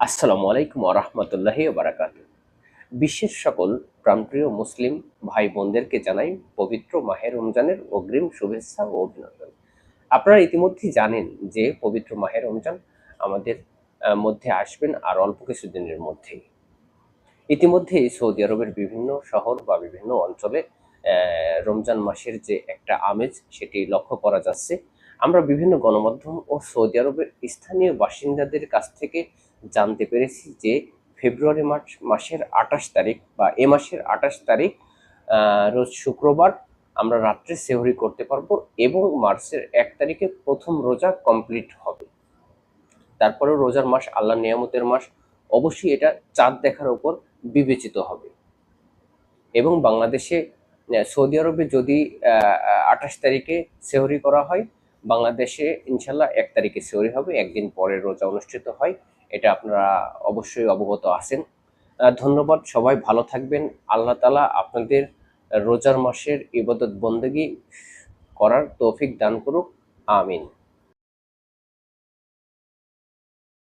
আসসালামু আলাইকুম আরহামতুল্লাহি বারাকাত বিশ্বের সকল প্রাণপ্রিয় মুসলিম ভাই বোনদেরকে জানাই পবিত্র মাহের রমজানের অগ্রিম শুভেচ্ছা ও অভিনন্দন। আপনারা ইতিমধ্যেই জানেন যে পবিত্র মাহের রমজান আমাদের মধ্যে আসবেন আর অল্প কিছুদিনের মধ্যেই। ইতিমধ্যে সৌদি আরবের বিভিন্ন শহর বা বিভিন্ন অঞ্চলে রমজান মাসের যে একটা আমেজ, সেটি লক্ষ্য করা যাচ্ছে। আমরা বিভিন্ন গণমাধ্যম ও সৌদি আরবের স্থানীয় বাসিন্দাদের কাছ থেকে জানতে পেরেছি যে ফেব্রুয়ারি মাস মাসের আঠাশ তারিখ বা এ মাসের আঠাশ তারিখ রোজ শুক্রবার আমরা রাত্রে সেহরি করতে পারব এবং মার্চের এক তারিখে প্রথম রোজা কমপ্লিট হবে। তারপরে রোজার মাস আল্লাহ নিয়ামতের মাস, অবশ্যই এটা চাঁদ দেখার উপর বিবেচিত হবে। এবং বাংলাদেশে সৌদি আরবে যদি আঠাশ তারিখে সেহরি করা হয়, বাংলাদেশে ইনশাল্লাহ এক তারিখে সেহরি হবে, একদিন পরে রোজা অনুষ্ঠিত হয়। এটা আপনারা অবশ্যই অবগত আছেন। ধন্যবাদ, সবাই ভালো থাকবেন। আল্লাহ তালা আপনাদের রোজার মাসের ইবাদত বন্দেগী করার তৌফিক দান করুক। আমিন।